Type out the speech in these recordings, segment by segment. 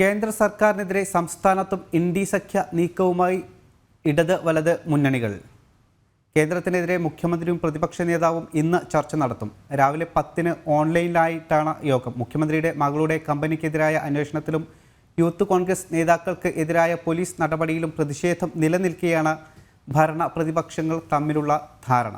കേന്ദ്ര സർക്കാരിനെതിരെ സംസ്ഥാനത്തും ഇന്ത്യ സഖ്യ നീക്കവുമായി ഇടത് വലത് മുന്നണികൾ. കേന്ദ്രത്തിനെതിരെ മുഖ്യമന്ത്രിയും പ്രതിപക്ഷ നേതാവും ഇന്ന് ചർച്ച നടത്തും. രാവിലെ പത്തിന് ഓൺലൈനിലായിട്ടാണ് യോഗം. മുഖ്യമന്ത്രിയുടെ മകളുടെ കമ്പനിക്കെതിരായ അന്വേഷണത്തിലും യൂത്ത് കോൺഗ്രസ് നേതാക്കൾക്ക് എതിരായ പോലീസ് നടപടിയിലും പ്രതിഷേധം നിലനിൽക്കെയാണ് ഭരണ പ്രതിപക്ഷങ്ങൾ തമ്മിലുള്ള ധാരണ.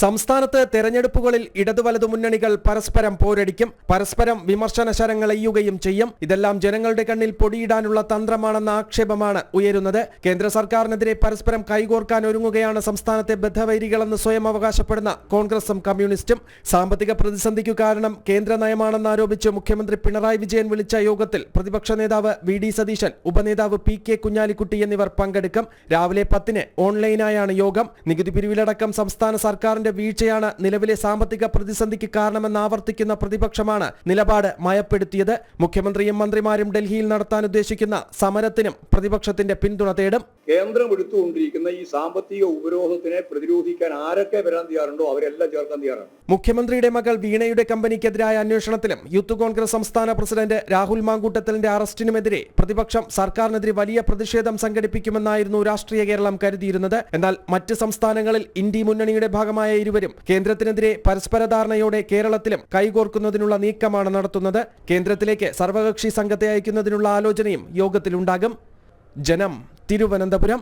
സംസ്ഥാനത്ത് തെരഞ്ഞെടുപ്പുകളിൽ ഇടതു വലതു മുന്നണികൾ പരസ്പരം പോരടിക്കും പരസ്പരം വിമർശന ശരങ്ങളെയ്യുകയും ചെയ്യും. ഇതെല്ലാം ജനങ്ങളുടെ കണ്ണിൽ പൊടിയിടാനുള്ള തന്ത്രമാണെന്ന ആക്ഷേപമാണ് ഉയരുന്നത്. കേന്ദ്ര സർക്കാരിനെതിരെ പരസ്പരം കൈകോർക്കാൻ ഒരുങ്ങുകയാണ് സംസ്ഥാനത്തെ ബദ്ധവൈരികളെന്ന് സ്വയം അവകാശപ്പെടുന്ന കോൺഗ്രസും കമ്മ്യൂണിസ്റ്റും. സാമ്പത്തിക പ്രതിസന്ധിക്കു കാരണം കേന്ദ്ര നയമാണെന്ന് ആരോപിച്ച് മുഖ്യമന്ത്രി പിണറായി വിജയൻ വിളിച്ച യോഗത്തിൽ പ്രതിപക്ഷ നേതാവ് വി ഡി സതീശൻ ഉപനേതാവ് പി കെ കുഞ്ഞാലിക്കുട്ടി എന്നിവർ പങ്കെടുക്കും. രാവിലെ പത്തിന് ഓൺലൈനായാണ് യോഗം. നികുതി പിരിവിലടക്കം സംസ്ഥാന സർക്കാരിന്റെ വീഴ്ചയാണ് നിലവിലെ സാമ്പത്തിക പ്രതിസന്ധിക്ക് കാരണമെന്ന് ആവർത്തിക്കുന്ന പ്രതിപക്ഷമാണ് നിലപാട് മയപ്പെടുത്തിയത്. മുഖ്യമന്ത്രിയും മന്ത്രിമാരും ഡൽഹിയിൽ നടത്താൻ ഉദ്ദേശിക്കുന്ന സമരത്തിനും പ്രതിപക്ഷത്തിന്റെ പിന്തുണ തേടും. കേന്ദ്രം എടുത്തുകൊണ്ടിരിക്കുന്ന ഈ സാമ്പത്തിക ഉപരോധത്തിനെ പ്രതിരോധിക്കാൻ ആരൊക്കെ വരാൻ തയ്യാറുണ്ടോ അവരെല്ലാം ചേർക്കാൻ തയ്യാറാണ്. മുഖ്യമന്ത്രിയുടെ മകൾ വീണയുടെ കമ്പനിക്കെതിരായ അന്വേഷണത്തിലും യൂത്ത് കോൺഗ്രസ് സംസ്ഥാന പ്രസിഡന്റ് രാഹുൽ മാങ്കൂട്ടത്തലിന്റെ അറസ്റ്റിനുമെതിരെ പ്രതിപക്ഷം സർക്കാരിനെതിരെ വലിയ പ്രതിഷേധം സംഘടിപ്പിക്കുമെന്നായിരുന്നു രാഷ്ട്രീയ കേരളം കരുതിയിരുന്നത്. എന്നാൽ മറ്റ് സംസ്ഥാനങ്ങളിൽ ഇന്ത്യ മുന്നണിയുടെ ഭാഗമായ ഇരുവരും കേന്ദ്രത്തിനെതിരെ പരസ്പര ധാരണയോടെ കേരളത്തിലും കൈകോർക്കുന്നതിനുള്ള നീക്കമാണ് നടത്തുന്നത്. കേന്ദ്രത്തിലേക്ക് സർവകക്ഷി സംഘത്തെ അയക്കുന്നതിനുള്ള ആലോചനയും യോഗത്തിലുണ്ടാകും. ജനം തിരുവനന്തപുരം.